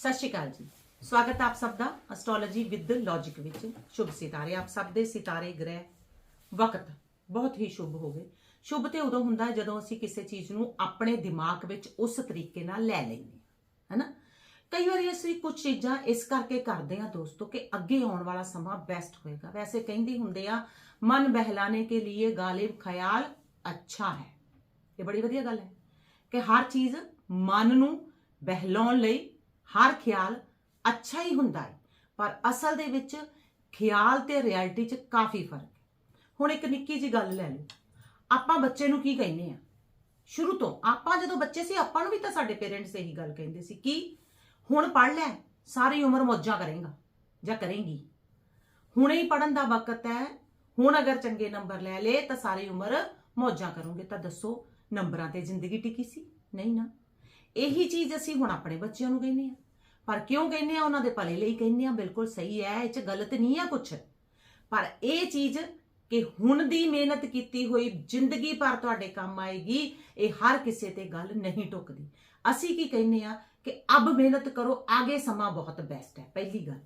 ਸਤਿ ਸ਼੍ਰੀ ਅਕਾਲ ਜੀ। ਸਵਾਗਤ ਆਪ ਸਭ ਦਾ ਐਸਟ੍ਰੋਲੋਜੀ ਵਿਦ ਲੌਜੀਕ ਵਿੱਚ। ਸ਼ੁਭ ਸਿਤਾਰੇ ਆਪ ਸਭ ਦੇ। ਸਿਤਾਰੇ, ਗ੍ਰਹਿ, ਵਕਤ ਬਹੁਤ ਹੀ ਸ਼ੁਭ ਹੋ ਗਏ। ਸ਼ੁਭ ਤੇ ਉਦੋਂ ਹੁੰਦਾ ਹੈ ਜਦੋਂ ਅਸੀਂ ਕਿਸੇ ਚੀਜ਼ ਨੂੰ ਆਪਣੇ ਦਿਮਾਗ ਵਿੱਚ ਉਸ ਤਰੀਕੇ ਨਾਲ ਲੈ ਲੈਂਦੇ ਹਾਂ, ਹੈਨਾ? ਕਈ ਵਾਰੀ ਅਸੀਂ ਕੁਝ ਚੀਜ਼ਾਂ ਇਸ ਕਰਕੇ ਕਰਦੇ ਹਾਂ ਦੋਸਤੋ ਕਿ ਅੱਗੇ ਆਉਣ ਵਾਲਾ ਸਮਾਂ ਬੈਸਟ ਹੋਏਗਾ। ਵੈਸੇ ਕਹਿੰਦੇ ਹੁੰਦੇ ਆ, ਮਨ ਬਹਿਲਾਣੇ ਕੇ ਲਈ ਗਾਲਿਬ ਖਿਆਲ ਅੱਛਾ ਹੈ। ਇਹ ਬੜੀ ਵਧੀਆ ਗੱਲ ਹੈ ਕਿ ਹਰ ਚੀਜ਼ ਮਨ ਨੂੰ ਬਹਿਲਾਉਣ ਲਈ ਹਰ ਖਿਆਲ ਅੱਛਾ ਹੀ ਹੁੰਦਾ ਹੈ, ਪਰ ਅਸਲ ਦੇ ਵਿੱਚ ਖਿਆਲ ਤੇ ਰਿਐਲਿਟੀ 'ਚ ਕਾਫੀ ਫ਼ਰਕ ਹੈ। ਹੁਣ ਇੱਕ ਨਿੱਕੀ ਜੀ ਗੱਲ ਲੈ ਲਓ। ਆਪਾਂ ਬੱਚੇ ਨੂੰ ਕੀ ਕਹਿੰਦੇ ਆ ਸ਼ੁਰੂ ਤੋਂ ਆਪਾਂ ਜਦੋਂ ਬੱਚੇ ਸੀ, ਆਪਾਂ ਨੂੰ ਵੀ ਤਾਂ ਸਾਡੇ ਪੇਰੈਂਟਸ ਇਹੀ ਗੱਲ ਕਹਿੰਦੇ ਸੀ ਕਿ ਹੁਣ ਪੜ ਲੈ, ਸਾਰੀ ਉਮਰ ਮੌਜਾਂ ਕਰੇਗਾ, ਜਾਂ ਕਰੇਂਗੀ। ਹੁਣੇ ਹੀ ਪੜਨ ਦਾ ਵਕਤ ਹੈ, ਹੁਣ ਅਗਰ ਚੰਗੇ ਨੰਬਰ ਲੈ ਲੇ ਤਾਂ ਸਾਰੀ ਉਮਰ ਮੌਜਾਂ ਕਰੋਗੇ। ਤਾਂ ਦੱਸੋ, ਨੰਬਰਾਂ ਤੇ ਜ਼ਿੰਦਗੀ ਟਿਕੀ ਸੀ? ਨਹੀਂ ਨਾ। ਇਹੀ ਚੀਜ਼ ਅਸੀਂ ਹੁਣ ਆਪਣੇ ਬੱਚਿਆਂ ਨੂੰ ਕਹਿੰਦੇ ਆ ਪਰ ਕਿਉਂ ਕਹਿੰਦੇ ਆ ਉਹਨਾਂ ਦੇ ਭਲੇ ਲਈ ਕਹਿੰਦੇ ਆ ਬਿਲਕੁਲ ਸਹੀ ਹੈ, ਇਹ ਚ ਗਲਤ ਨਹੀਂ ਆ ਕੁਛ। ਪਰ ਇਹ ਚੀਜ਼ ਕਿ ਹੁਣ ਦੀ ਮਿਹਨਤ ਕੀਤੀ ਹੋਈ ਜ਼ਿੰਦਗੀ ਭਰ ਤੁਹਾਡੇ ਕੰਮ ਆਏਗੀ, ਇਹ ਹਰ ਕਿਸੇ ਤੇ ਗੱਲ ਨਹੀਂ ਟੁੱਕਦੀ। ਅਸੀਂ ਕੀ ਕਹਿੰਦੇ ਆ ਕਿ ਅਬ ਮਿਹਨਤ ਕਰੋ, ਆਗੇ ਸਮਾਂ ਬਹੁਤ ਬੈਸਟ ਹੈ, ਪਹਿਲੀ ਗੱਲ।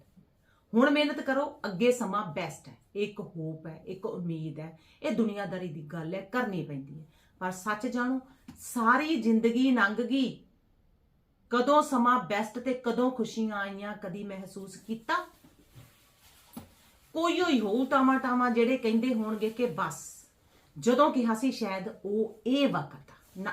ਹੁਣ ਮਿਹਨਤ ਕਰੋ, ਅੱਗੇ ਸਮਾਂ ਬੈਸਟ ਹੈ। ਇੱਕ ਹੋਪ ਹੈ, ਇੱਕ ਉਮੀਦ ਹੈ। ਇਹ ਦੁਨੀਆਦਾਰੀ ਦੀ ਗੱਲ ਹੈ, ਕਰਨੀ ਪੈਂਦੀ ਹੈ। ਪਰ ਸੱਚ ਜਾਣੋ, ਸਾਰੀ ਜ਼ਿੰਦਗੀ ਲੰਘ ਗਈ ਕਦੋਂ ਸਮਾਂ ਬੈਸਟ ਤੇ ਕਦੋਂ ਖੁਸ਼ੀਆਂ ਆਈਆਂ, ਕਦੀ ਮਹਿਸੂਸ ਕੀਤਾ? ਕੋਈ ਹੋਈ ਹੋਊ ਟਾਮਾ ਟਾਮਾ ਜਿਹੜੇ ਕਹਿੰਦੇ ਹੋਣਗੇ ਕਿ ਬਸ, ਜਦੋਂ ਕਿਹਾ ਸੀ ਸ਼ਾਇਦ ਉਹ ਇਹ ਵਕਤ ਨਾ।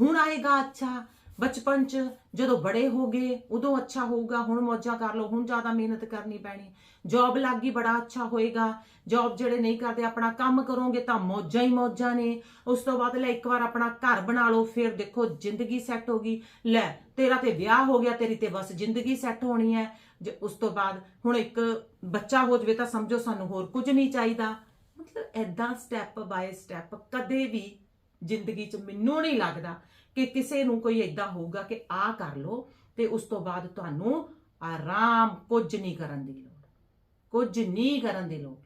ਹੁਣ ਆਏਗਾ ਅੱਛਾ ਬਚਪਨ ਚ ਜਦੋਂ ਬੜੇ ਹੋ ਗਏ, ਉਦੋਂ ਅੱਛਾ ਹੋਊਗਾ, ਹੁਣ ਮੌਜਾਂ ਕਰ ਲਓ, ਹੁਣ ਜ਼ਿਆਦਾ ਮਿਹਨਤ ਕਰਨੀ ਪੈਣੀ। ਜੌਬ ਗਈ, ਬੜਾ ਅੱਛਾ ਹੋਏਗਾ। ਜੌਬ ਜਿਹੜੇ ਨਹੀਂ ਕਰਦੇ, ਆਪਣਾ ਕੰਮ ਕਰੋਗੇ ਤਾਂ ਮੌਜਾਂ ਹੀ ਮੌਜਾਂ ਨੇ। ਉਸ ਤੋਂ ਬਾਅਦ ਲੈ ਇੱਕ ਵਾਰ ਆਪਣਾ ਘਰ ਬਣਾ ਲਓ, ਫਿਰ ਦੇਖੋ ਜ਼ਿੰਦਗੀ ਸੈੱਟ ਹੋ ਗਈ। ਲੈ, ਤੇਰਾ ਤੇ ਵਿਆਹ ਹੋ ਗਿਆ, ਤੇਰੀ ਤੇ ਬਸ ਜ਼ਿੰਦਗੀ ਸੈੱਟ ਹੋਣੀ ਹੈ। ਜੇ ਉਸ ਤੋਂ ਬਾਅਦ ਹੁਣ ਇੱਕ ਬੱਚਾ ਹੋ ਜਵੇ ਤਾਂ ਸਮਝੋ ਸਾਨੂੰ ਹੋਰ ਕੁਝ ਨਹੀਂ ਚਾਹੀਦਾ। ਮਤਲਬ ਐਦਾਂ ਸਟੈਪ ਬਾਏ ਸਟੈਪ ਕਦੇ ਵੀ ਜ਼ਿੰਦਗੀ 'ਚ ਮੈਨੂੰ ਨਹੀਂ ਲੱਗਦਾ। ਕਿ ਕਿਸੇ ਨੂੰ ਕੋਈ ਐਦਾਂ ਹੋਊਗਾ ਕਿ ਆ ਕਰ ਲੋ ਤੇ ਉਸ ਤੋਂ ਬਾਅਦ ਤੁਹਾਨੂੰ ਆਰਾਮ ਕੁਝ ਨਹੀਂ ਕਰਨ ਦੀ ਲੋੜ। ਕੁਝ ਨਹੀਂ ਕਰਨ ਦੀ ਲੋੜ।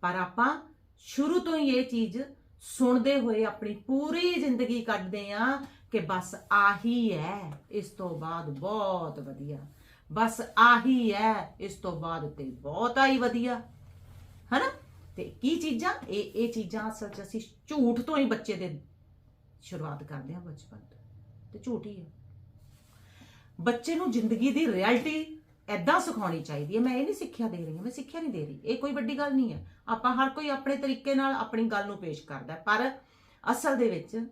ਪਰ ਆਪਾਂ ਸ਼ੁਰੂ ਤੋਂ ਹੀ ਇਹ ਚੀਜ਼ ਸੁਣਦੇ ਹੋਏ ਆਪਣੀ ਪੂਰੀ ਜ਼ਿੰਦਗੀ ਕੱਢਦੇ ਆ ਕਿ ਬਸ ਆਹੀ ਹੈ, ਇਸ ਤੋਂ ਬਾਅਦ ਬਹੁਤ ਵਧੀਆ। ਬਸ ਆਹੀ ਹੈ, ਇਸ ਤੋਂ ਬਾਅਦ ਤੇ ਬਹੁਤ ਆਈ ਵਧੀਆ। ਹਨਾ? ਤੇ ਕੀ ਚੀਜ਼ਾਂ? ਇਹ ਇਹ ਚੀਜ਼ਾਂ ਅਸਲ 'ਚ ਅਸੀਂ ਝੂਠ ਤੋਂ ਹੀ ਬੱਚੇ ਦੇ ਸ਼ੁਰੂਆਤ ਕਰਦੇ ਹਾਂ ਬਚਪਨ ਤੋਂ। ਤੇ ਝੂਠ ਹੀ ਹੈ। ਬੱਚੇ ਨੂੰ ਜ਼ਿੰਦਗੀ ਦੀ ਰਿਐਲਿਟੀ ਐਦਾਂ ਸਿਖਾਉਣੀ ਚਾਹੀਦੀ ਹੈ। ਮੈਂ ਇਹ ਨਹੀਂ ਸਿੱਖਿਆ ਦੇ ਰਹੀ ਹਾਂ, ਮੈਂ ਸਿੱਖਿਆ ਨਹੀਂ ਦੇ ਰਹੀ। ਇਹ ਕੋਈ ਵੱਡੀ ਗੱਲ ਨਹੀਂ ਹੈ। ਆਪਾਂ ਹਰ ਕੋਈ ਆਪਣੇ ਤਰੀਕੇ ਨਾਲ ਆਪਣੀ ਗੱਲ ਨੂੰ ਪੇਸ਼ ਕਰਦਾ ਪਰ ਅਸਲ ਦੇ ਵਿੱਚ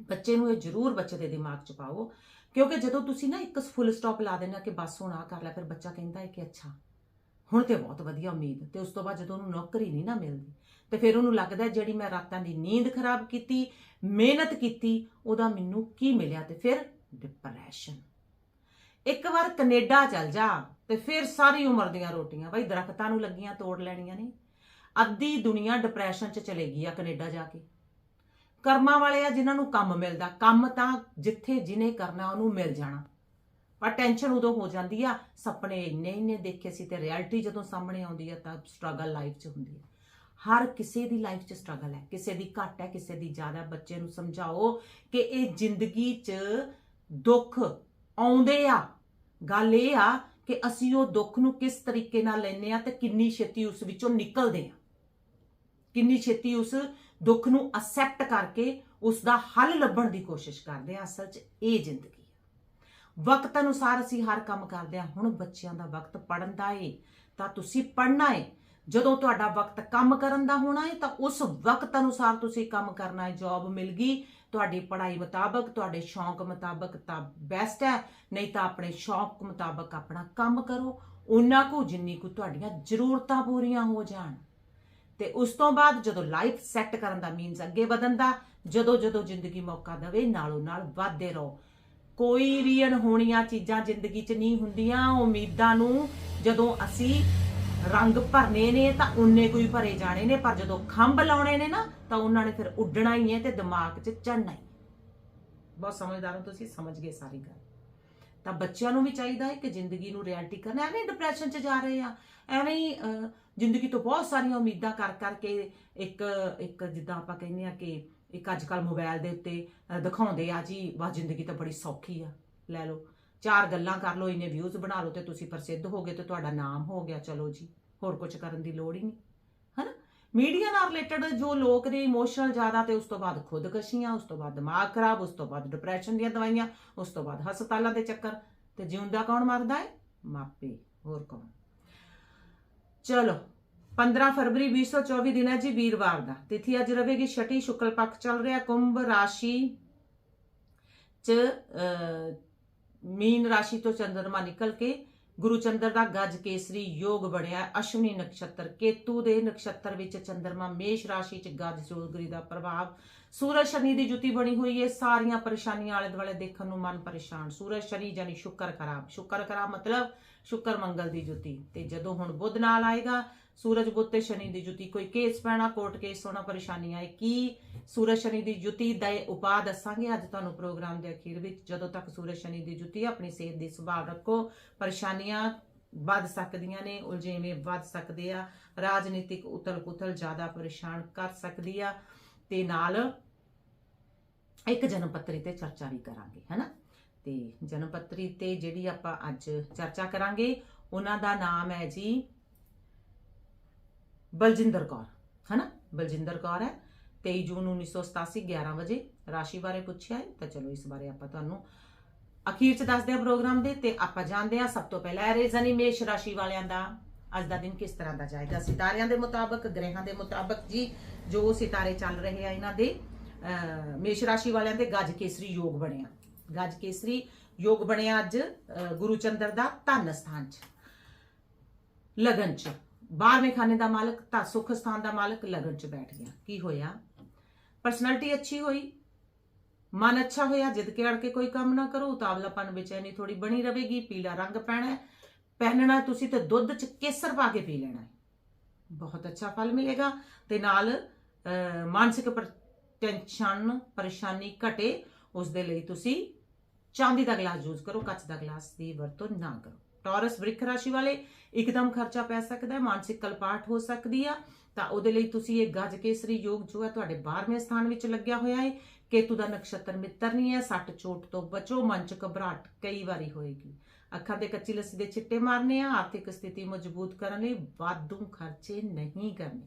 ਬੱਚੇ ਨੂੰ ਇਹ ਜ਼ਰੂਰ ਬੱਚੇ ਦੇ ਦਿਮਾਗ 'ਚ ਪਾਓ, ਕਿਉਂਕਿ ਜਦੋਂ ਤੁਸੀਂ ਨਾ ਇੱਕ ਫੁੱਲ ਸਟਾਪ ਲਾ ਦੇਣਾ ਕਿ ਬਸ ਹੁਣ ਆ ਕਰ ਲੈ, ਫਿਰ ਬੱਚਾ ਕਹਿੰਦਾ ਹੈ ਕਿ ਅੱਛਾ ਹੁਣ ਤੇ ਬਹੁਤ ਵਧੀਆ ਉਮੀਦ, ਤੇ ਉਸ ਤੋਂ ਬਾਅਦ ਜਦੋਂ ਉਹਨੂੰ ਨੌਕਰੀ ਨਹੀਂ ਨਾ ਮਿਲਦੀ, ਤੇ ਫਿਰ ਉਹਨੂੰ ਲੱਗਦਾ ਜਿਹੜੀ ਮੈਂ ਰਾਤਾਂ ਦੀ ਨੀਂਦ ਖਰਾਬ ਕੀਤੀ, ਮਿਹਨਤ ਕੀਤੀ, ਉਹਦਾ ਮੈਨੂੰ ਕੀ ਮਿਲਿਆ? ਤੇ ਫਿਰ ਡਿਪਰੈਸ਼ਨ ਇੱਕ ਵਾਰ ਕੈਨੇਡਾ ਚਲ ਜਾ, ਤੇ ਫਿਰ ਸਾਰੀ ਉਮਰ ਦੀਆਂ ਰੋਟੀਆਂ, ਬਈ ਦਰਖਤਾਂ ਨੂੰ ਲੱਗੀਆਂ, ਤੋੜ ਲੈਣੀਆਂ ਨੇ। ਅੱਧੀ ਦੁਨੀਆ ਡਿਪਰੈਸ਼ਨ 'ਚ ਚਲੇ ਗਈ ਆ ਕੈਨੇਡਾ ਜਾ ਕੇ। ਕਰਮਾਂ ਵਾਲੇ ਆ ਜਿਨ੍ਹਾਂ ਨੂੰ ਕੰਮ ਮਿਲਦਾ, ਕੰਮ ਤਾਂ ਜਿੱਥੇ ਜਿਨੇ ਕਰਨਾ, ਉਹਨੂੰ ਮਿਲ ਜਾਣਾ। ਪਰ ਟੈਨਸ਼ਨ ਉਦੋਂ ਹੋ ਜਾਂਦੀ ਆ, ਸੁਪਨੇ ਇੰਨੇ ਇੰਨੇ ਦੇਖੇ ਸੀ ਤੇ ਰਿਐਲਿਟੀ ਜਦੋਂ ਸਾਹਮਣੇ ਆਉਂਦੀ ਆ ਤਾਂ ਸਟਰਗਲ ਲਾਈਫ 'ਚ ਹੁੰਦੀ ਹੈ ਹਰ ਕਿਸੇ ਦੀ ਲਾਈਫ 'ਚ ਸਟਰਗਲ ਹੈ, ਕਿਸੇ ਦੀ ਘੱਟ ਹੈ, ਕਿਸੇ ਦੀ ਜ਼ਿਆਦਾ। ਬੱਚੇ ਨੂੰ ਸਮਝਾਓ ਕਿ ਇਹ ਜ਼ਿੰਦਗੀ 'ਚ ਦੁੱਖ ਆਉਂਦੇ ਆ। ਗੱਲ ਇਹ ਆ ਕਿ ਅਸੀਂ ਉਹ ਦੁੱਖ ਨੂੰ ਕਿਸ ਤਰੀਕੇ ਨਾਲ ਲੈਨੇ ਆ ਤੇ ਕਿੰਨੀ ਛੇਤੀ ਉਸ ਵਿੱਚੋਂ ਨਿਕਲਦੇ ਆ। ਕਿੰਨੀ ਛੇਤੀ ਉਸ ਦੁੱਖ ਨੂੰ ਅਸੈਪਟ ਕਰਕੇ ਉਸ ਦਾ ਹੱਲ ਲੱਭਣ ਦੀ ਕੋਸ਼ਿਸ਼ ਕਰਦੇ ਆ। ਅਸਲ 'ਚ ਇਹ ਜ਼ਿੰਦਗੀ ਵਕਤ ਅਨੁਸਾਰ ਅਸੀਂ ਹਰ ਕੰਮ ਕਰਦੇ ਆ ਹੁਣ ਬੱਚਿਆਂ ਦਾ ਵਕਤ ਪੜਨ ਦਾ ਏ, ਤਾਂ ਤੁਸੀਂ ਪੜਨਾ ਏ। ਜਦੋਂ ਤੁਹਾਡਾ ਵਕਤ ਕੰਮ ਕਰਨ ਦਾ ਹੋਣਾ ਹੈ ਤਾਂ ਉਸ ਵਕਤ ਅਨੁਸਾਰ ਤੁਸੀਂ ਕੰਮ ਕਰਨਾ ਏ। ਜੌਬ ਮਿਲ ਗਈ, ਤੁਹਾਡੀ ਪੜ੍ਹਾਈ ਮੁਤਾਬਕ, ਤੁਹਾਡੇ ਸ਼ੌਂਕ ਮੁਤਾਬਕ ਤਾਂ ਬੈਸਟ ਹੈ। ਨਹੀਂ ਤਾਂ ਆਪਣੇ ਸ਼ੌਂਕ ਮੁਤਾਬਕ ਆਪਣਾ ਕੰਮ ਕਰੋ। ਉਹਨਾਂ ਕੋ, ਜਿੰਨੀ ਕੋ ਤੁਹਾਡੀਆਂ ਜ਼ਰੂਰਤਾਂ ਪੂਰੀਆਂ ਹੋ ਜਾਣ। ਤੇ ਉਸ ਤੋਂ ਬਾਅਦ ਜਦੋਂ ਲਾਈਫ ਸੈੱਟ ਕਰਨ ਦਾ ਮੀਨਸ ਅੱਗੇ ਵਧਣ ਦਾ ਜਦੋਂ ਜਦੋਂ ਜ਼ਿੰਦਗੀ ਮੌਕਾ ਦੇਵੇ ਨਾਲੋਂ ਨਾਲ ਵਧਦੇ ਰਹੋ। ਕੋਈ ਵੀ ਅਣਹੋਣੀਆਂ ਚੀਜ਼ਾਂ ਜ਼ਿੰਦਗੀ 'ਚ ਨਹੀਂ ਹੁੰਦੀਆਂ, ਉਮੀਦਾਂ ਨੂੰ ਜਦੋਂ ਅਸੀਂ ਰੰਗ ਭਰਨੇ ਨੇ ਤਾਂ ਉਨੇ ਕੋਈ ਭਰੇ ਜਾਣੇ ਨੇ, ਪਰ ਜਦੋਂ ਖੰਭ ਲਾਉਣੇ ਨੇ ਨਾ, ਤਾਂ ਉਹਨਾਂ ਨੇ ਫਿਰ ਉੱਡਣਾ ਹੀ ਹੈ ਤੇ ਦਿਮਾਗ 'ਚ ਚੜਨਾ ਹੀ ਬਹੁਤ ਸਮਝਦਾਰ ਹੋ ਤੁਸੀਂ, ਸਮਝ ਗਏ ਸਾਰੀ ਗੱਲ। ਤਾਂ ਬੱਚਿਆਂ ਨੂੰ ਵੀ ਚਾਹੀਦਾ ਹੈ ਕਿ ਜ਼ਿੰਦਗੀ ਨੂੰ ਰਿਐਲਿਟੀ ਕਰਨਾ, ਐਵੇਂ ਡਿਪਰੈਸ਼ਨ 'ਚ ਜਾ ਰਹੇ ਆ, ਐਵੇਂ ਹੀ ਜ਼ਿੰਦਗੀ ਤੋਂ ਬਹੁਤ ਸਾਰੀਆਂ ਉਮੀਦਾਂ ਕਰ ਕਰਕੇ ਇੱਕ ਇੱਕ ਜਿੱਦਾਂ ਆਪਾਂ ਕਹਿੰਦੇ ਆ ਕਿ ਇੱਕ ਅੱਜ ਕੱਲ ਮੋਬਾਈਲ ਦੇ ਉੱਤੇ ਦਿਖਾਉਂਦੇ ਆ ਜੀ ਵਾ ਜ਼ਿੰਦਗੀ ਤਾਂ ਬੜੀ ਸੌਖੀ ਆ, ਲੈ ਲਓ। ਚਾਰ ਗੱਲਾਂ ਕਰ ਲਓ, ਇੰਨੇ ਵਿਊਜ਼ ਬਣਾ ਲਓ ਤੇ ਤੁਸੀਂ ਪ੍ਰਸਿੱਧ ਹੋ ਗਏ ਤੇ ਤੁਹਾਡਾ ਨਾਮ ਹੋ ਗਿਆ, ਚਲੋ ਜੀ, ਹੋਰ ਕੁਝ ਕਰਨ ਦੀ ਲੋੜ ਹੀ ਨਹੀਂ, ਹਨਾ? ਮੀਡੀਆ ਨਾਲ ਰਿਲੇਟਡ ਜੋ ਲੋਕ ਨੇ ਇਮੋਸ਼ਨਲ ਜ਼ਿਆਦਾ ਤੇ ਉਸ ਤੋਂ ਬਾਅਦ ਖੁਦਕਸ਼ੀਆਂ, ਉਸ ਤੋਂ ਬਾਅਦ ਦਿਮਾਗ ਖਰਾਬ, ਉਸ ਤੋਂ ਬਾਅਦ ਡਿਪਰੈਸ਼ਨ ਦੀਆਂ ਦਵਾਈਆਂ, ਉਸ ਤੋਂ ਬਾਅਦ ਹਸਪਤਾਲਾਂ ਦੇ ਚੱਕਰ, ਤੇ ਜਿਉਂਦਾ ਕੌਣ ਮਰਦਾ ਹੈ? ਮਾਪੇ, ਹੋਰ ਕੌਣ? ਚਲੋ 15 ਫਰਵਰੀ 2024 ਦਿਨ ਹੈ ਜੀ ਵੀਰਵਾਰ ਦਾ। ਤਿਥੀ ਅੱਜ ਰਹੇਗੀ ਛਟੀ ਸ਼ੁਕਲ ਪੱਖ ਚੱਲ ਰਿਹਾ ਕੁੰਭ ਰਾਸ਼ੀ ਚ ਅਹ, ਮੀਨ ਰਾਸ਼ੀ ਤੋਂ ਚੰਦਰਮਾ ਨਿਕਲ ਕੇ ਗੁਰੂ ਚੰਦਰ ਦਾ ਗੱਜ ਕੇਸਰੀ ਯੋਗ ਬਣਿਆ ਅਸ਼ਵਨੀ ਨਕਸ਼ਤਰ ਕੇਤੂ ਦੇ ਨਕਸ਼ਤਰ ਵਿੱਚ ਚੰਦਰਮਾ ਮੇਸ਼ ਰਾਸ਼ੀ ਚ ਗੱਜ ਜੋਗਰੀ ਦਾ ਪ੍ਰਭਾਵ। ਸੂਰਜ ਸ਼ਨੀ ਦੀ ਜੁਤੀ ਬਣੀ ਹੋਈ ਹੈ ਸਾਰੀਆਂ ਪਰੇਸ਼ਾਨੀਆਂ ਆਲੇ ਦੁਆਲੇ ਦੇਖਣ ਨੂੰ ਮਨ ਪਰੇਸ਼ਾਨ। ਸੂਰਜ ਸ਼ਨੀ ਜਾਨੀ ਸ਼ੁਕਰ ਖਰਾਬ ਸ਼ੁਕਰ ਖਰਾਬ ਮਤਲਬ ਸ਼ੁਕਰ ਮੰਗਲ ਦੀ ਜੁਤੀ। ਤੇ ਜਦੋਂ ਹੁਣ ਬੁੱਧ ਨਾਲ ਆਏਗਾ ਸੂਰਜ ਬੁੱਧ ਤੇ ਸ਼ਨੀ ਦੀ ਜੁਤੀ। ਕੋਈ ਕੇਸ ਪੈਣਾ, ਕੋਰਟ ਕੇਸ ਹੋਣਾ, ਪਰੇਸ਼ਾਨੀ ਆਏ ਕੀ? ਸੂਰਜ ਸ਼ਨੀ ਦੀ ਜੁਤੀ ਦਾ ਉਪਾਅ ਦੱਸਾਂਗੇ ਅੱਜ ਤੁਹਾਨੂੰ ਪ੍ਰੋਗਰਾਮ ਦੇ ਅਖੀਰ ਵਿੱਚ। ਜਦੋਂ ਤੱਕ ਸੂਰਜ ਸ਼ਨੀ ਦੀ ਜੁਤੀ ਆਪਣੀ ਸਿਹਤ ਦੀ ਸੰਭਾਲ ਰੱਖੋ। ਪਰੇਸ਼ਾਨੀਆਂ ਵੱਧ ਸਕਦੀਆਂ ਨੇ, ਉਲਝੇਵੇਂ ਵੱਧ ਸਕਦੇ ਆ। ਰਾਜਨੀਤਿਕ ਉਤਲ-ਪੁਤਲ ਜ਼ਿਆਦਾ ਪਰੇਸ਼ਾਨ ਕਰ ਸਕਦੀ ਆ। ਤੇ ਨਾਲ ਇੱਕ ਜਨਮ ਪੱਤਰੀ ਤੇ ਚਰਚਾ ਵੀ ਕਰਾਂਗੇ ਹੈਨਾ ਤੇ ਜਨਮ ਪੱਤਰੀ ਤੇ ਜਿਹੜੀ ਆਪਾਂ ਅੱਜ ਚਰਚਾ ਕਰਾਂਗੇ, ਉਹਨਾਂ ਦਾ ਨਾਮ ਹੈ ਜੀ ਬਲਜਿੰਦਰ ਕੌਰ ਹੈਨਾ? ਬਲਜਿੰਦਰ ਕੌਰ ਹੈ। 23 ਜੂਨ 1987 11 ਵਜੇ ਰਾਸ਼ੀ ਬਾਰੇ ਪੁੱਛਿਆ ਹੈ। ਤਾਂ ਚਲੋ ਇਸ ਬਾਰੇ ਆਪਾਂ ਤੁਹਾਨੂੰ ਅਖੀਰ ਚ ਦੱਸਦੇ ਹਾਂ ਪ੍ਰੋਗਰਾਮ ਦੇ ਤੇ ਆਪਾਂ ਜਾਣਦੇ ਹਾਂ ਸਭ ਤੋਂ ਪਹਿਲਾਂ ਰੇਜ਼ਨੀ ਮੇਸ਼ ਰਾਸ਼ੀ ਵਾਲਿਆਂ ਦਾ। ਅੱਜ ਦਾ ਦਿਨ ਕਿਸ ਤਰ੍ਹਾਂ ਦਾ ਜਾਏਗਾ? ਸਿਤਾਰਿਆਂ ਦੇ ਮੁਤਾਬਕ ਗ੍ਰਹਿਾਂ ਦੇ ਮੁਤਾਬਕ ਜੀ ਜੋ ਸਿਤਾਰੇ ਚੱਲ ਰਹੇ ਆ ਇਹਨਾਂ ਦੇ ਅਹ, ਮੇਸ਼ ਰਾਸ਼ੀ ਵਾਲਿਆਂ ਦੇ ਗੱਜ ਕੇਸਰੀ ਯੋਗ ਬਣਿਆ ਗੱਜ ਕੇਸਰੀ ਯੋਗ ਬਣਿਆ ਅੱਜ ਗੁਰੂ ਚੰਦਰ ਦਾ ਧਨ ਸਥਾਨ ਚ ਲਗਨ ਚ। 12ਵੇਂ ਖਾਨੇ ਦਾ ਮਾਲਕ, ਤਾਂ ਸੁਖ ਸਥਾਨ ਦਾ ਮਾਲਕ ਲਗਨ ਚ ਬੈਠ ਗਿਆ। ਕੀ ਹੋਇਆ? ਪਰਸਨੈਲਿਟੀ ਅੱਛੀ ਹੋਈ? ਮਨ ਅੱਛਾ ਹੋਇਆ? ਜਿੱਦ ਕੇ ਅੜ ਕੇ ਕੋਈ ਕੰਮ ਨਾ ਕਰੋ? ਉਤਾਵਲਾਪਨ ਬੇਚੈਨੀ ਥੋੜੀ ਬਣੀ ਰਹੇਗੀ? ਪੀਲਾ ਰੰਗ ਪਹਿਣਾ ਪਹਿਨਣਾ ਤੁਸੀਂ ਤੇ ਦੁੱਧ ਚ ਕੇਸਰ ਪਾ ਕੇ ਪੀ ਲੈਣਾ ਬਹੁਤ ਅੱਛਾ ਫਲ ਮਿਲੇਗਾ। ਤੇ ਨਾਲ ਮਾਨਸਿਕ ਪਰ- ਟੈਨਸ਼ਨ ਪਰੇਸ਼ਾਨੀ ਘਟੇ। ਉਸ ਦੇ ਲਈ ਤੁਸੀਂ ਚਾਂਦੀ ਦਾ ਗਲਾਸ ਯੂਜ਼ ਕਰੋ, ਕੱਚ ਦਾ ਗਲਾਸ ਦੀ ਵਰਤੋਂ ਨਾ ਕਰੋ। ਟੌਰਸ ਬ੍ਰਿਖ ਰਾਸ਼ੀ ਵਾਲੇ ਇੱਕਦਮ ਖਰਚਾ ਪੈ ਸਕਦਾ ਹੈ, ਮਾਨਸਿਕ ਕਲਪਾਟ ਹੋ ਸਕਦੀ ਆ। ਤਾਂ ਉਹਦੇ ਲਈ ਤੁਸੀਂ ਇਹ ਗੱਜ ਕੇਸਰੀ ਯੋਗ ਜੋ ਹੈ ਤੁਹਾਡੇ 12ਵੇਂ ਸਥਾਨ ਵਿੱਚ ਲੱਗਿਆ ਹੋਇਆ ਹੈ। ਕੇਤੂ ਦਾ ਨਕਸ਼ਤਰ ਮਿੱਤਰ ਨਹੀਂ ਹੈ, ਸੱਟ ਚੋਟ ਤੋਂ ਬਚੋ, ਮਨ ਚ ਘਬਰਾਹਟ ਕਈ ਵਾਰੀ ਹੋਏਗੀ। ਅੱਖਾਂ ਤੇ ਕੱਚੀ ਲੱਸੀ ਦੇ ਛਿੱਟੇ ਮਾਰਨੇ ਆ, ਆਰਥਿਕ ਸਥਿਤੀ ਮਜ਼ਬੂਤ ਕਰਨ ਲਈ ਵਾਧੂ ਖਰਚੇ ਨਹੀਂ ਕਰਨੇ।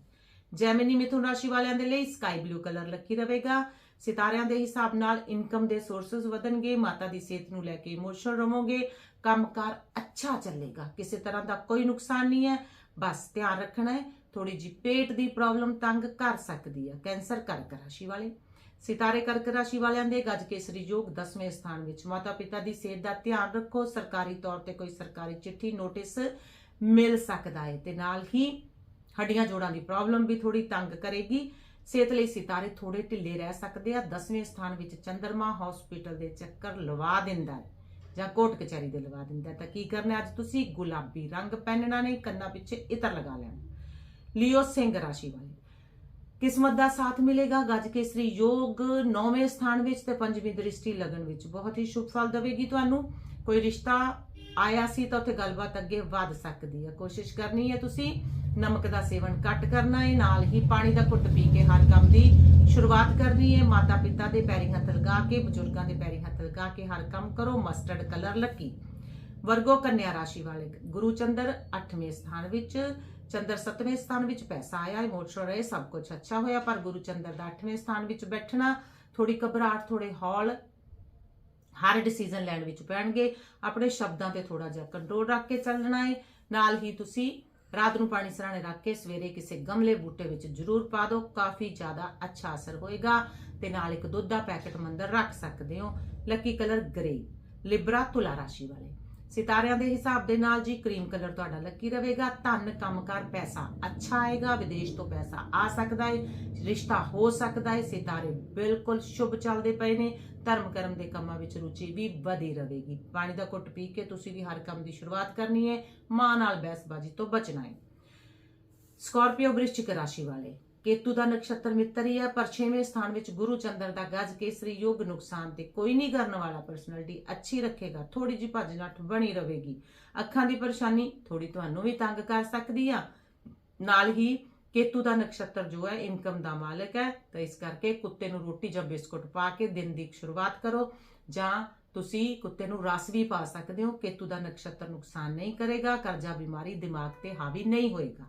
ਜੈਮਿਨੀ ਮਿਥੁਨ ਰਾਸ਼ੀ ਵਾਲਿਆਂ ਦੇ ਲਈ ਸਕਾਈ ਬਲੂ ਕਲਰ ਲੱਕੀ ਰਹੇਗਾ। ਸਿਤਾਰਿਆਂ ਦੇ ਹਿਸਾਬ ਨਾਲ ਇਨਕਮ ਦੇ ਸੋਰਸਸ ਵਧਣਗੇ, ਮਾਤਾ ਦੀ ਸਿਹਤ ਨੂੰ ਲੈ ਕੇ ਇਮੋਸ਼ਨਲ ਰਹੋਗੇ। ਕੰਮਕਾਰ ਅੱਛਾ ਚੱਲੇਗਾ। ਕਿਸੇ ਤਰ੍ਹਾਂ ਦਾ ਕੋਈ ਨੁਕਸਾਨ ਨਹੀਂ ਹੈ। ਬਸ ਧਿਆਨ ਰੱਖਣਾ ਹੈ। ਥੋੜੀ ਜਿਹੀ ਪੇਟ ਦੀ ਪ੍ਰੋਬਲਮ ਤੰਗ ਕਰ ਸਕਦੀ ਹੈ। ਕੈਂਸਰ ਕਰਕ ਰਾਸ਼ੀ ਵਾਲੇ। ਸਿਤਾਰੇ ਕਰਕ ਰਾਸ਼ੀ ਵਾਲਿਆਂ ਦੇ ਗੱਜ ਕੇਸਰੀ ਯੋਗ 10ਵੇਂ ਸਥਾਨ ਵਿੱਚ। ਮਾਤਾ ਪਿਤਾ ਦੀ ਸਿਹਤ ਦਾ ਧਿਆਨ ਰੱਖੋ। ਸਰਕਾਰੀ ਤੌਰ ਤੇ ਕੋਈ ਸਰਕਾਰੀ ਚਿੱਠੀ, ਨੋਟਿਸ ਮਿਲ ਸਕਦਾ ਹੈ ਤੇ ਨਾਲ ਹੀ ਹੱਡੀਆਂ ਜੋੜਾਂ ਦੀ ਪ੍ਰੋਬਲਮ ਵੀ ਥੋੜੀ ਤੰਗ ਕਰੇਗੀ। ਸਿਹਤ ਲਈ ਸਿਤਾਰੇ ਥੋੜੇ ਢਿੱਲੇ ਰਹਿ ਸਕਦੇ ਆ। 10ਵੇਂ ਸਥਾਨ ਵਿੱਚ ਚੰਦਰਮਾ ਹਸਪੀਟਲ ਦੇ ਚੱਕਰ ਲਵਾ ਦਿੰਦਾ ਹੈ। ਜਾਂ ਕੋਰਟ ਕਚਹਿਰੀ ਦੇ ਲਵਾ ਦਿੰਦਾ ਤਾਂ ਕੀ ਕਰਨਾ ਅੱਜ ਤੁਸੀਂ ਗੁਲਾਬੀ ਰੰਗ ਪਹਿਨਣਾ ਨਹੀਂ, ਕੰਨਾਂ ਪਿੱਛੇ ਇਤਰ ਲਗਾ ਲੈਣਾ ਲਿਓ ਸਿੰਘ ਰਾਸ਼ੀ ਵਾਲੇ। ਕਿਸਮਤ ਦਾ ਸਾਥ ਮਿਲੇਗਾ? ਗੱਜ ਕੇਸਰੀ ਯੋਗ 9ਵੇਂ ਸਥਾਨ ਵਿੱਚ ਤੇ ਪੰਜਵੀਂ ਦ੍ਰਿਸ਼ਟੀ ਲਗਨ ਵਿੱਚ। ਬਹੁਤ ਹੀ ਸ਼ੁਭ ਫਲ ਦੇਵੇਗੀ ਤੁਹਾਨੂੰ। ਕੋਈ ਰਿਸ਼ਤਾ ਆਇਆ ਸੀ ਤਾਂ ਉੱਥੇ ਗੱਲਬਾਤ ਅੱਗੇ ਵਧ ਸਕਦੀ ਹੈ। ਕੋਸ਼ਿਸ਼ ਕਰਨੀ ਹੈ ਤੁਸੀਂ ਨਮਕ ਦਾ ਸੇਵਨ ਘੱਟ ਕਰਨਾ ਹੈ ਨਾਲ ਹੀ ਪਾਣੀ ਦਾ ਘੁੱਟ ਪੀ ਕੇ ਹਰ ਕੰਮ ਦੀ ਸ਼ੁਰੂਆਤ ਕਰਨੀ ਹੈ ਮਾਤਾ ਪਿਤਾ ਦੇ ਪੈਰੀ ਹੱਥ ਲਗਾ ਕੇ, ਬਜ਼ੁਰਗਾਂ ਦੇ ਪੈਰੀ ਹੱਥ ਲਗਾ ਕੇ ਹਰ ਕੰਮ ਕਰੋ। Mustard colour Lucky. ਵਰਗੋ ਕੰਨਿਆ ਰਾਸ਼ੀ ਵਾਲੇ ਗੁਰੂ ਚੰਦਰ 8ਵੇਂ ਸਥਾਨ ਵਿੱਚ, ਚੰਦਰ 7ਵੇਂ ਸਥਾਨ ਵਿੱਚ ਪੈਸਾ ਆਇਆ ਇਮੋਸ਼ਨਲ ਰਹੇ, ਸਭ ਕੁਝ ਅੱਛਾ ਹੋਇਆ, ਪਰ ਗੁਰੂ ਚੰਦਰ ਦਾ 8ਵੇਂ ਸਥਾਨ ਵਿੱਚ ਬੈਠਣਾ ਥੋੜੀ ਘਬਰਾਹਟ ਥੋੜੇ ਹੌਲ, ਹਰ ਡਿਸੀਜਨ ਲੈਣ ਵਿੱਚ ਪੈਣਗੇ। ਆਪਣੇ ਸ਼ਬਦਾਂ ਤੇ ਥੋੜਾ ਜਿਹਾ ਕੰਟਰੋਲ ਰੱਖ ਕੇ ਚੱਲਣਾ ਹੈ ਨਾਲ ਹੀ ਤੁਸੀਂ ਰਾਤ ਨੂੰ ਪਾਣੀ ਸਰਾਣੇ ਰੱਖ ਕੇ ਸਵੇਰੇ ਕਿਸੇ ਗਮਲੇ ਬੂਟੇ ਵਿੱਚ ਜ਼ਰੂਰ ਪਾ ਦਿਓ। ਕਾਫੀ ਜ਼ਿਆਦਾ ਅੱਛਾ ਅਸਰ ਹੋਏਗਾ ਤੇ ਨਾਲ ਇੱਕ ਦੁੱਧ ਦਾ ਪੈਕੇਟ ਮੰਦਰ ਰੱਖ ਸਕਦੇ ਹੋ। ਲੱਕੀ ਕਲਰ ਗ੍ਰੇ ਲਿਬਰਾ ਤੁਲਾ ਰਾਸ਼ੀ ਵਾਲੇ। ਸਿਤਾਰਿਆਂ ਦੇ ਹਿਸਾਬ ਦੇ ਨਾਲ ਜੀ ਕਰੀਮ ਕਲਰ ਤੁਹਾਡਾ ਲੱਕੀ ਰਹੇਗਾ। ਧਨ, ਕੰਮਕਾਰ, ਪੈਸਾ ਅੱਛਾ ਆਏਗਾ, ਵਿਦੇਸ਼ ਤੋਂ ਪੈਸਾ ਆ ਸਕਦਾ ਹੈ ਰਿਸ਼ਤਾ ਹੋ ਸਕਦਾ ਹੈ ਸਿਤਾਰੇ ਬਿਲਕੁਲ ਸ਼ੁਭ ਚੱਲਦੇ ਪਏ ਨੇ। ਧਰਮ ਕਰਮ ਦੇ ਕੰਮਾਂ ਵਿੱਚ ਰੁਚੀ ਵੀ ਵਧੀ ਰਹੇਗੀ। ਪਾਣੀ ਦਾ ਘੁੱਟ ਪੀ ਕੇ ਤੁਸੀਂ ਵੀ ਹਰ ਕੰਮ ਦੀ ਸ਼ੁਰੂਆਤ ਕਰਨੀ ਹੈ ਮਾਂ ਨਾਲ ਬਹਿਸਬਾਜ਼ੀ ਤੋਂ ਬਚਣਾ ਹੈ ਸਕਾਰਪੀਓ ਵ੍ਰਿਸ਼ਚਿਕ ਰਾਸ਼ੀ ਵਾਲੇ ਕੇਤੂ ਦਾ ਨਕਸ਼ਤਰ ਮਿੱਤਰ ਹੀ ਹੈ, ਪਰ 6ਵੇਂ ਸਥਾਨ ਵਿੱਚ ਗੁਰੂ ਚੰਦਰ ਦਾ ਗੱਜ ਕੇਸਰੀ ਯੋਗ ਨੁਕਸਾਨ ਤੇ ਕੋਈ ਨਹੀਂ ਕਰਨ ਵਾਲਾ ਪਰਸਨੈਲਿਟੀ ਅੱਛੀ ਰੱਖੇਗਾ ਥੋੜੀ ਜਿਹੀ ਭੱਜ ਨੱਠ ਬਣੀ ਰਹੇਗੀ। ਅੱਖਾਂ ਦੀ ਪਰੇਸ਼ਾਨੀ ਥੋੜੀ ਤੁਹਾਨੂੰ ਵੀ ਤੰਗ ਕਰ ਸਕਦੀ ਆ। ਨਾਲ ਹੀ ਕੇਤੂ ਦਾ ਨਕਸ਼ਤਰ ਜੋ ਹੈ, ਇਨਕਮ ਦਾ ਮਾਲਕ ਹੈ, ਤਾਂ ਇਸ ਕਰਕੇ ਕੁੱਤੇ ਨੂੰ ਰੋਟੀ ਜਾਂ ਬਿਸਕੁਟ ਪਾ ਕੇ ਦਿਨ ਦੀ ਸ਼ੁਰੂਆਤ ਕਰੋ, ਜਾਂ ਤੁਸੀਂ ਕੁੱਤੇ ਨੂੰ ਰਸ ਵੀ ਪਾ ਸਕਦੇ ਹੋ। ਕੇਤੂ ਦਾ ਨਕਸ਼ਤਰ ਨੁਕਸਾਨ ਨਹੀਂ ਕਰੇਗਾ, ਕਰਜ਼ਾ ਬਿਮਾਰੀ ਦਿਮਾਗ ਤੇ ਹਾਵੀ ਨਹੀਂ ਹੋਏਗਾ।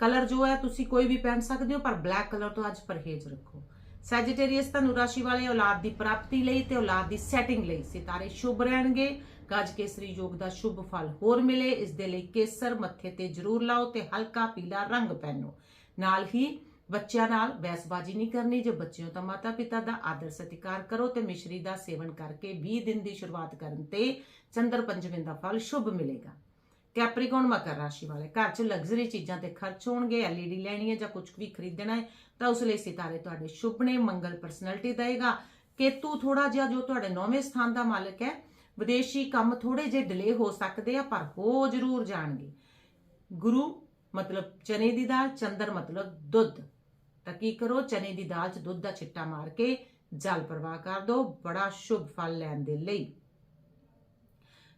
ਕਲਰ ਜੋ ਹੈ ਤੁਸੀਂ ਕੋਈ ਵੀ ਪਹਿਨ ਸਕਦੇ ਹੋ, ਪਰ ਬਲੈਕ ਕਲਰ ਤੋਂ ਅੱਜ ਪਰਹੇਜ਼ ਰੱਖੋ। ਸੈਜੀਟੇਰੀਅਸ ਧਨੁ ਰਾਸ਼ੀ ਵਾਲੇ ਔਲਾਦ ਦੀ ਪ੍ਰਾਪਤੀ ਲਈ ਤੇ ਔਲਾਦ ਦੀ ਸੈਟਿੰਗ ਲਈ ਸਿਤਾਰੇ ਸ਼ੁਭ ਰਹਿਣਗੇ। ਗੱਜ ਕੇਸਰੀ ਯੋਗ ਦਾ ਸ਼ੁਭ ਫਲ ਹੋਰ ਮਿਲੇ, ਇਸ ਦੇ ਲਈ ਕੇਸਰ ਮੱਥੇ ਤੇ ਜ਼ਰੂਰ ਲਾਓ ਤੇ ਹਲਕਾ ਪੀਲਾ ਰੰਗ ਪਹਿਨੋ। ਨਾਲ ਹੀ ਬੱਚਿਆਂ ਨਾਲ ਬੈਸਬਾਜੀ ਨਹੀਂ ਕਰਨੀ, ਜੇ ਬੱਚੇ ਹੋ ਤਾਂ ਮਾਤਾ ਪਿਤਾ ਦਾ ਆਦਰ ਸਤਿਕਾਰ ਕਰੋ ਤੇ ਮਿਸ਼ਰੀ ਦਾ ਸੇਵਨ ਕਰਕੇ 20 ਦਿਨ ਦੀ ਸ਼ੁਰੂਆਤ ਕਰਨ ਤੇ ਚੰਦਰ ਪੰਜਵੇਂ ਦਾ ਫਲ ਸ਼ੁਭ ਮਿਲੇਗਾ। ਕੈਪਰੀਕੌਨ ਮਕਰ ਰਾਸ਼ੀ ਵਾਲੇ। ਘਰ 'ਚ ਲਗਜ਼ਰੀ ਚੀਜ਼ਾਂ ਤੇ ਖਰਚ ਹੋਣਗੇ ਐਲਈਡੀ ਲੈਣੀ ਹੈ ਜਾਂ ਕੁਝ ਵੀ ਖਰੀਦਣਾ ਹੈ, ਤਾਂ ਉਸ ਲਈ ਸਿਤਾਰੇ ਤੁਹਾਡੇ ਸ਼ੁਭ ਨੇ ਮੰਗਲ ਪਰਸਨੈਲਿਟੀ ਦੇਗਾ। ਕੇਤੂ ਥੋੜਾ ਜਿਹਾ ਜੋ ਤੁਹਾਡੇ ਨੌਵੇਂ ਸਥਾਨ ਦਾ ਮਾਲਕ ਹੈ, ਵਿਦੇਸ਼ੀ ਕੰਮ ਥੋੜੇ ਜਿਹੇ ਡਿਲੇ ਹੋ ਸਕਦੇ ਆ, ਪਰ ਹੋ ਜ਼ਰੂਰ ਜਾਣਗੇ। ਗੁਰੂ ਮਤਲਬ ਚਨੇ ਦੀ ਦਾਲ, ਚੰਦਰ ਮਤਲਬ ਦੁੱਧ। ਤਾਂ ਕੀ ਕਰੋ, ਚਨੇ ਦੀ ਦਾਲ 'ਚ ਦੁੱਧ ਦਾ ਛਿੱਟਾ ਮਾਰ ਕੇ ਜਲ ਪ੍ਰਵਾਹ ਕਰ ਦਿਓ, ਬੜਾ ਸ਼ੁਭ ਫਲ ਲੈਣ ਦੇ ਲਈ।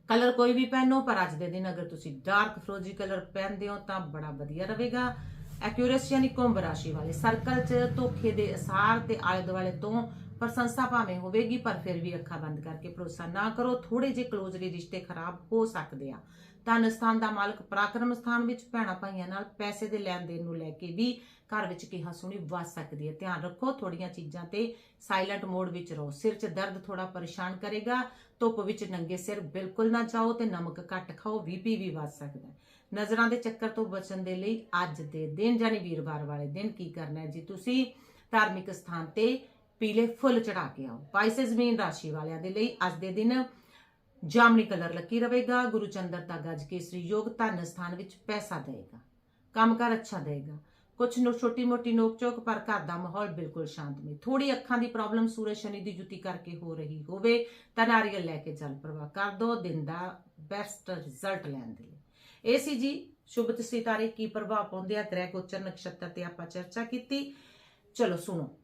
ਕਲਰ ਕੋਈ ਵੀ ਪਹਿਨੋ ਪਰ ਅੱਜ ਦੇ ਦਿਨ ਅਗਰ ਤੁਸੀਂ ਡਾਰਕ ਫਰੋਜੀ ਕਲਰ ਪਹਿਨਦੇ ਹੋ, ਤਾਂ ਬੜਾ ਵਧੀਆ ਰਹੇਗਾ। ਐਕਿਊਰੇਸ ਯਾਨੀ ਕੁੰਭ ਰਾਸ਼ੀ ਵਾਲੇ ਸਰਕਲ 'ਚ ਧੋਖੇ ਦੇ ਅਸਾਰ ਤੇ ਆਲੇ ਦੁਆਲੇ ਤੋਂ ਪ੍ਰਸ਼ੰਸਾ ਭਾਵੇਂ ਹੋਵੇਗੀ, ਪਰ ਫਿਰ ਵੀ ਅੱਖਾਂ ਬੰਦ ਕਰਕੇ ਭਰੋਸਾ ਨਾ ਕਰੋ। ਥੋੜੇ ਜਿਹੇ ਕਲੋਜ਼ਲੀ ਰਿਸ਼ਤੇ ਖਰਾਬ ਹੋ ਸਕਦੇ ਆ। ਧਨ ਸਥਾਨ ਦਾ ਮਾਲਕ ਪਰਾਕਰਮ ਸਥਾਨ ਵਿੱਚ ਭੈਣਾ ਭਾਈਆਂ ਨਾਲ ਪੈਸੇ ਦੇ ਲੈਣ ਦੇਣ ਨੂੰ ਲੈ ਕੇ ਵੀ ਘਰ ਵਿੱਚ ਕਿਹਾ ਸੁਣੀ ਵੱਜ ਸਕਦੀ ਹੈ। ਧਿਆਨ ਰੱਖੋ ਥੋੜੀਆਂ ਚੀਜ਼ਾਂ ਤੇ ਸਾਇਲੈਂਟ ਮੋਡ ਵਿੱਚ ਰਹੋ। ਸਿਰ 'ਚ ਦਰਦ ਥੋੜਾ ਪਰੇਸ਼ਾਨ ਕਰੇਗਾ, ਧੁੱਪ ਵਿੱਚ ਨੰਗੇ ਸਿਰ ਬਿਲਕੁਲ ਨਾ ਜਾਓ ਤੇ ਨਮਕ ਘੱਟ ਖਾਓ, ਬੀਪੀ ਵੀ ਵੱਧ ਸਕਦਾ ਹੈ। ਨਜ਼ਰਾਂ ਦੇ ਚੱਕਰ ਤੋਂ ਬਚਣ ਦੇ ਲਈ ਅੱਜ ਦੇ ਦਿਨ, ਯਾਨੀ ਵੀਰਵਾਰ ਵਾਲੇ ਦਿਨ ਕੀ ਕਰਨਾ ਹੈ ਜੀ ਤੁਸੀਂ? ਧਾਰਮਿਕ ਸਥਾਨ ਤੇ ਪੀਲੇ ਫੁੱਲ ਚੜਾ ਕੇ ਆਓ। ਪਾਈਸਸ ਜ਼ਮੀਨ ਰਾਸ਼ੀ ਵਾਲਿਆਂ ਦੇ ਲਈ ਅੱਜ ਦੇ ਦਿਨ ਜਾਮਣੀ ਕਲਰ ਲੱਕੀ ਰਹੇਗਾ, ਗੁਰੂ ਚੰਦਰ ਦਾ ਗਜ ਕੇਸਰੀ ਯੋਗ ਧਨ ਸਥਾਨ ਵਿੱਚ ਪੈਸਾ ਦੇਗਾ ਕੰਮਕਾਰ ਅੱਛਾ ਦੇਵੇਗਾ ਕੁਝ ਨੋ, ਛੋਟੀ ਮੋਟੀ ਨੋਕ ਚੋਕ, ਪਰ ਘਰ ਦਾ ਮਾਹੌਲ ਬਿਲਕੁਲ ਸ਼ਾਂਤਮਈ ਥੋੜੀ ਅੱਖਾਂ ਦੀ ਪ੍ਰੋਬਲਮ ਸੂਰਜ ਸ਼ਨੀ ਦੀ ਜੁਤੀ ਕਰਕੇ ਹੋ ਰਹੀ ਹੋਵੇ, ਤਾਂ ਨਾਰੀਅਲ ਲੈ ਕੇ ਜਲ ਪ੍ਰਵਾਹ ਕਰ ਦੋ, ਦਿਨ ਦਾ ਬੈਸਟ ਰਿਜ਼ਲਟ ਲੈਣ ਦੇ ਲਈ। ਇਹ ਸੀ ਜੀ, ਸ਼ੁਭ ਤਿਥੀ ਕੀ ਪ੍ਰਭਾਵ ਪਾਉਂਦੇ ਆ, ਗ੍ਰਹਿ, ਗੋਚਰ, ਨਕਸ਼ਤਰ ਤੇ ਆਪਾਂ ਚਰਚਾ ਕੀਤੀ। ਚਲੋ ਸੁਣੋ।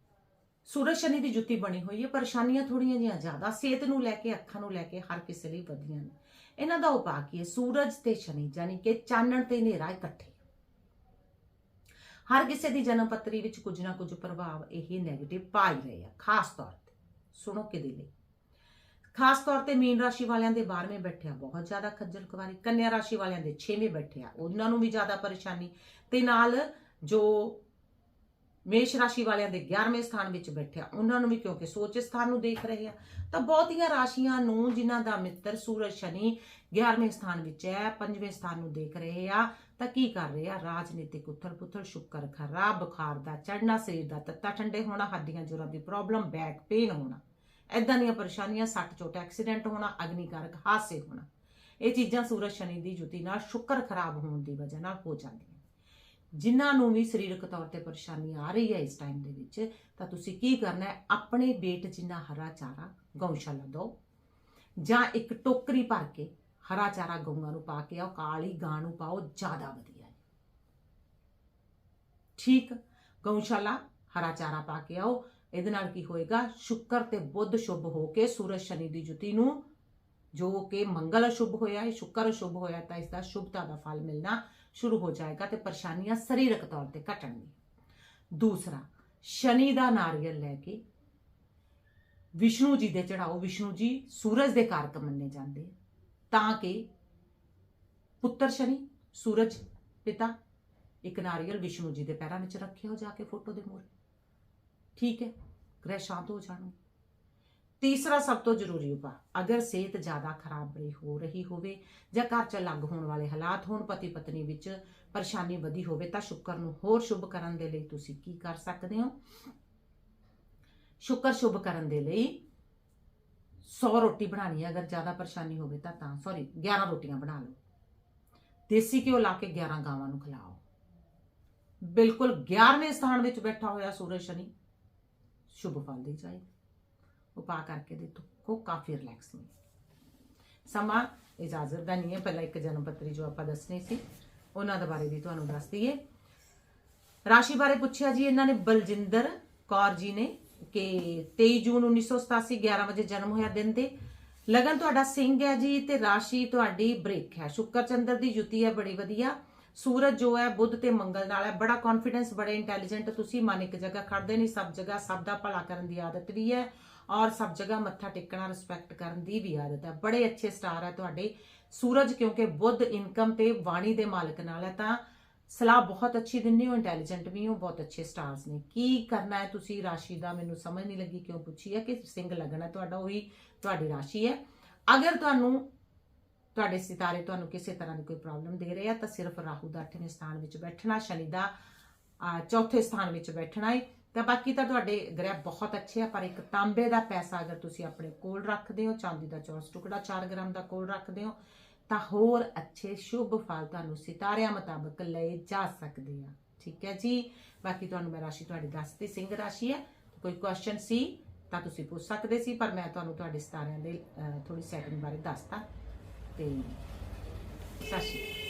ਸੂਰਜ ਸ਼ਨੀ ਦੀ ਜੁੱਤੀ ਬਣੀ ਹੋਈ ਹੈ, ਪਰੇਸ਼ਾਨੀਆਂ ਥੋੜੀਆਂ ਜਿਹੀਆਂ ਜ਼ਿਆਦਾ, ਸਿਹਤ ਨੂੰ ਲੈ ਕੇ, ਅੱਖਾਂ ਨੂੰ ਲੈ ਕੇ ਹਰ ਕਿਸੇ ਲਈ ਵਧੀਆਂ ਨੇ। ਇਹਨਾਂ ਦਾ ਉਪਾਅ ਕੀ ਹੈ? ਸੂਰਜ ਤੇ ਸ਼ਨੀ ਜਾਨੀ ਕਿ ਚਾਨਣ ਤੇ ਹਨੇਰਾ ਇਕੱਠੇ। ਹਰ ਕਿਸੇ ਦੀ ਜਨਮ ਪੱਤਰੀ ਵਿੱਚ ਕੁਝ ਨਾ ਕੁਝ ਪ੍ਰਭਾਵ ਇਹ 네ਗੇਟਿਵ ਪਾ ਹੀ ਰਹੇ ਆ, ਖਾਸ ਤੌਰ ਤੇ। ਸੁਣੋ ਕਿਹਦੇ ਲਈ। ਖਾਸ ਤੌਰ ਤੇ ਮੀਨ ਰਾਸ਼ੀ ਵਾਲਿਆਂ ਦੇ 12ਵੇਂ ਬੈਠਿਆ ਬਹੁਤ ਜ਼ਿਆਦਾ ਖੱਜਲ ਖਵਾਰੀ ਕੰਨਿਆ ਰਾਸ਼ੀ ਵਾਲਿਆਂ ਦੇ 6ਵੇਂ ਬੈਠਿਆ ਉਹਨਾਂ ਨੂੰ ਵੀ ਜ਼ਿਆਦਾ ਪਰੇਸ਼ਾਨੀ। ਤੇ ਨਾਲ ਜੋ ਮੇਸ਼ ਰਾਸ਼ੀ ਵਾਲਿਆਂ ਦੇ 11ਵੇਂ ਸਥਾਨ ਵਿੱਚ ਬੈਠਿਆ। ਉਹਨਾਂ ਨੂੰ ਵੀ ਕਿਉਂਕਿ ਸੋਚ ਸਥਾਨ ਨੂੰ ਦੇਖ ਰਹੇ ਆ, ਤਾਂ ਬਹੁਤੀਆਂ ਰਾਸ਼ੀਆਂ ਨੂੰ ਜਿਨ੍ਹਾਂ ਦਾ ਮਿੱਤਰ ਸੂਰਜ ਸ਼ਨੀ 11ਵੇਂ ਸਥਾਨ ਵਿੱਚ ਹੈ 5ਵੇਂ ਸਥਾਨ ਨੂੰ ਦੇਖ ਰਹੇ ਆ, ਤਾਂ ਕੀ ਕਰ ਰਹੇ ਆ? ਰਾਜਨੀਤਿਕ ਉਥਲ ਪੁਥਲ ਸ਼ੁਕਰ ਖਰਾਬ ਬੁਖਾਰ ਦਾ ਚੜਨਾ ਸਰੀਰ ਦਾ ਤੱਤਾ ਠੰਡੇ ਹੋਣਾ, ਹੱਡੀਆਂ ਜੋੜਾਂ ਦੀ ਪ੍ਰੋਬਲਮ ਬੈਕ ਪੇਨ ਹੋਣਾ। ਐਦਾਂ ਦੀਆਂ ਪਰੇਸ਼ਾਨੀਆਂ ਸੱਟ ਚੋਟ ਐਕਸੀਡੈਂਟ ਹੋਣਾ, ਅਗਨੀਕਾਰਕ ਹਾਦਸੇ ਹੋਣਾ। ਇਹ ਚੀਜ਼ਾਂ ਸੂਰਜ ਸ਼ਨੀ ਦੀ ਜੁਤੀ ਨਾਲ ਸ਼ੁਕਰ ਖਰਾਬ ਹੋਣ ਦੀ ਵਜ੍ਹਾ ਨਾਲ ਹੋ ਜਾਂਦੀਆਂ। ਜਿਨ੍ਹਾਂ ਨੂੰ ਵੀ ਸਰੀਰਕ ਤੌਰ ਤੇ ਪਰੇਸ਼ਾਨੀ ਆ ਰਹੀ ਹੈ ਇਸ ਟਾਈਮ ਦੇ ਵਿੱਚ, ਤਾਂ ਤੁਸੀਂ ਕੀ ਕਰਨਾ ਹੈ? ਆਪਣੇ ਬੇਟ ਜਿੰਨਾ ਹਰਾ ਚਾਰਾ ਗਊਸ਼ਾਲਾ ਦਿਓ ਜਾਂ ਇੱਕ ਟੋਕਰੀ ਭਰ ਕੇ ਹਰਾ ਚਾਰਾ ਗਊਆਂ ਨੂੰ ਪਾ ਕੇ ਆਓ, ਕਾਲੀ ਗਾਂ ਨੂੰ ਪਾਓ, ਜ਼ਿਆਦਾ ਵਧੀਆ ਹੈ। ਠੀਕ, ਗਊਸ਼ਾਲਾ ਹਰਾ ਚਾਰਾ ਪਾ ਕੇ ਆਓ। ਇਹਦੇ ਨਾਲ ਕੀ ਹੋਏਗਾ? ਸ਼ੁੱਕਰ ਤੇ ਬੁੱਧ ਸ਼ੁਭ ਹੋ ਕੇ ਸੂਰਜ ਸ਼ਨੀ ਦੀ ਜੁਤੀ ਨੂੰ ਜੋ ਕਿ ਮੰਗਲ ਅਸ਼ੁਭ ਹੋਇਆ ਹੈ ਸ਼ੁੱਕਰ ਅਸ਼ੁਭ ਹੋਇਆ, ਤਾਂ ਇਸ ਦਾ ਸ਼ੁਭਤਾ ਦਾ ਫਲ ਮਿਲਣਾ। ਸ਼ੁਰੂ ਹੋ ਜਾਏਗਾ ਤੇ ਪਰੇਸ਼ਾਨੀਆਂ ਸਰੀਰਕ ਤੌਰ ਤੇ ਘਟਣਗੀਆਂ। ਦੂਸਰਾ, ਸ਼ਨੀ ਦਾ ਨਾਰੀਅਲ ਲੈ ਕੇ ਵਿਸ਼ਨੂੰ ਜੀ ਦੇ ਚੜਾਓ ਵਿਸ਼ਨੂੰ ਜੀ ਸੂਰਜ ਦੇ ਕਾਰਕ ਮੰਨੇ ਜਾਂਦੇ ਤਾਂ ਕਿ ਪੁੱਤਰ ਸ਼ਨੀ, ਸੂਰਜ ਪਿਤਾ, ਇੱਕ ਨਾਰੀਅਲ ਵਿਸ਼ਨੂੰ ਜੀ ਦੇ ਪੈਰਾਂ ਵਿੱਚ ਰੱਖਿਆ ਹੋ ਜਾ ਕੇ ਫੋਟੋ ਦੇ ਮੂਹਰੇ। ਠੀਕ ਹੈ, ਗ੍ਰਹਿ ਸ਼ਾਂਤ ਹੋ ਜਾਣਗੇ। ਤੀਸਰਾ ਸਭ ਤੋਂ ਜ਼ਰੂਰੀ ਉਪਾਅ, ਅਗਰ ਸਿਹਤ ਜ਼ਿਆਦਾ ਖਰਾਬ ਰਹੀ ਹੋ ਰਹੀ ਹੋਵੇ ਜਾਂ ਘਰ 'ਚ ਅਲੱਗ ਹੋਣ ਵਾਲੇ ਹਾਲਾਤ ਹੋਣ ਪਤੀ ਪਤਨੀ ਵਿੱਚ ਪਰੇਸ਼ਾਨੀ ਵਧੀ ਹੋਵੇ, ਤਾਂ ਸ਼ੁੱਕਰ ਨੂੰ ਹੋਰ ਸ਼ੁਭ ਕਰਨ ਦੇ ਲਈ ਤੁਸੀਂ ਕੀ ਕਰ ਸਕਦੇ ਹੋ? ਸ਼ੁਕਰ ਸ਼ੁਭ ਕਰਨ ਦੇ ਲਈ 100 ਰੋਟੀ ਬਣਾਣੀ ਹੈ ਅਗਰ ਜ਼ਿਆਦਾ ਪਰੇਸ਼ਾਨੀ ਹੋਵੇ ਤਾਂ ਤਾਂ ਸੌਰੀ 11 ਰੋਟੀਆਂ ਬਣਾ ਲਓ। ਦੇਸੀ ਘਿਓ ਲਾ ਕੇ 11 ਗਾਵਾਂ ਨੂੰ ਖਿਲਾਓ। ਬਿਲਕੁਲ 11ਵੇਂ ਸਥਾਨ ਵਿੱਚ ਬੈਠਾ ਹੋਇਆ ਸੂਰਜ ਸ਼ਨੀ, ਸ਼ੁਭ ਫਲ ਦੇ ਜਾਏ ਉਪਾਅ ਕਰਕੇ ਦੇਖੋ ਕਾਫੀ ਰਿਲੈਕਸ ਮਿਲੇ ਸਮਾਂ ਇਜਾਜ਼ਤ ਦਾ ਨਹੀਂ ਹੈ। ਪਹਿਲਾਂ ਇੱਕ ਜਨਮ ਪੱਤਰੀ ਜੋ ਆਪਾਂ ਦੱਸਣੀ ਸੀ, ਉਹਨਾਂ ਦੇ ਬਾਰੇ ਵੀ ਤੁਹਾਨੂੰ ਦੱਸ ਦਈਏ। ਰਾਸ਼ੀ ਬਾਰੇ ਪੁੱਛਿਆ ਜੀ, ਇਹਨਾਂ ਨੇ ਬਲਜਿੰਦਰ ਕੌਰ ਜੀ ਨੇ ਕਿ 23 ਜੂਨ 1987 11 ਵਜੇ ਜਨਮ ਹੋਇਆ ਦਿਨ ਤੇ। ਲਗਨ ਤੁਹਾਡਾ ਸਿੰਘ ਹੈ ਜੀ ਤੇ ਰਾਸ਼ੀ ਤੁਹਾਡੀ ਬ੍ਰੇਕ ਹੈ। ਸ਼ੁੱਕਰ ਚੰਦਰ ਦੀ ਜੁਤੀ ਹੈ, ਬੜੀ ਵਧੀਆ। ਸੂਰਜ ਜੋ ਹੈ, ਬੁੱਧ ਤੇ ਮੰਗਲ ਨਾਲ ਹੈ। ਬੜਾ ਕੌਨਫੀਡੈਂਸ ਬੜੇ ਇੰਟੈਲੀਜੈਂਟ ਤੁਸੀਂ। ਮਨ ਇੱਕ ਜਗ੍ਹਾ ਖੜਦੇ ਨਹੀਂ, ਸਭ ਜਗ੍ਹਾ ਸਭ ਦਾ ਭਲਾ ਕਰਨ ਦੀ ਆਦਤ ਵੀ ਹੈ। ਔਰ ਸਭ ਜਗ੍ਹਾ ਮੱਥਾ ਟੇਕਣਾ ਰਿਸਪੈਕਟ ਕਰਨ ਦੀ ਵੀ ਆਦਤ ਹੈ। ਬੜੇ ਅੱਛੇ ਸਟਾਰ ਹੈ ਤੁਹਾਡੇ। ਸੂਰਜ ਕਿਉਂਕਿ ਬੁੱਧ ਇਨਕਮ ਤੇ ਵਾਣੀ ਦੇ ਮਾਲਕ ਨਾਲ ਹੈ, ਤਾਂ ਸਲਾਹ ਬਹੁਤ ਅੱਛੀ ਦਿੰਦੇ ਹੋ ਇੰਟੈਲੀਜੈਂਟ ਵੀ ਹੋ, ਬਹੁਤ ਅੱਛੇ ਸਟਾਰਸ ਨੇ। ਕੀ ਕਰਨਾ ਹੈ ਤੁਸੀਂ? ਰਾਸ਼ੀ ਦਾ ਮੈਨੂੰ ਸਮਝ ਨਹੀਂ ਲੱਗੀ, ਕਿਉਂ ਪੁੱਛੀ ਹੈ ਕਿ ਸਿੰਘ ਲੱਗਣਾ ਤੁਹਾਡਾ, ਉਹੀ ਤੁਹਾਡੀ ਰਾਸ਼ੀ ਹੈ। ਅਗਰ ਤੁਹਾਨੂੰ, ਤੁਹਾਡੇ ਸਿਤਾਰੇ ਤੁਹਾਨੂੰ ਕਿਸੇ ਤਰ੍ਹਾਂ ਦੀ ਕੋਈ ਪ੍ਰੋਬਲਮ ਦੇ ਰਹੇ ਆ ਤਾਂ ਸਿਰਫ ਰਾਹੂ ਦਾ 8ਵੇਂ ਸਥਾਨ ਵਿੱਚ ਬੈਠਣਾ, ਸ਼ਨੀ ਦਾ ਚੌਥੇ ਸਥਾਨ ਵਿੱਚ ਬੈਠਣਾ ਹੈ। ਤਾਂ ਬਾਕੀ ਤਾਂ ਤੁਹਾਡੇ ਗ੍ਰਹਿ ਬਹੁਤ ਅੱਛੇ ਆ, ਪਰ ਇੱਕ ਤਾਂਬੇ ਦਾ ਪੈਸਾ ਅਗਰ ਤੁਸੀਂ ਆਪਣੇ ਕੋਲ ਰੱਖਦੇ ਹੋ, ਚਾਂਦੀ ਦਾ ਚੌਰਸ ਟੁਕੜਾ 4 ਗ੍ਰਾਮ ਦਾ ਕੋਲ ਰੱਖਦੇ ਹੋ, ਤਾਂ ਹੋਰ ਅੱਛੇ ਸ਼ੁਭ ਫਲ ਤੁਹਾਨੂੰ ਸਿਤਾਰਿਆਂ ਮੁਤਾਬਕ ਲਏ ਜਾ ਸਕਦੇ ਆ। ਠੀਕ ਹੈ ਜੀ? ਬਾਕੀ ਤੁਹਾਨੂੰ ਮੈਂ ਰਾਸ਼ੀ ਤੁਹਾਡੀ ਦੱਸਤੀ, ਸਿੰਘ ਰਾਸ਼ੀ ਹੈ। ਕੋਈ ਕੁਐਸਚਨ ਸੀ ਤਾਂ ਤੁਸੀਂ ਪੁੱਛ ਸਕਦੇ ਸੀ, ਪਰ ਮੈਂ ਤੁਹਾਨੂੰ ਤੁਹਾਡੇ ਸਿਤਾਰਿਆਂ ਦੇ ਥੋੜੀ ਸੈਟਿੰਗ ਬਾਰੇ ਦੱਸਤਾ। ਤੇ ਸਤਿ ਸ਼੍ਰੀ ਅਕਾਲ।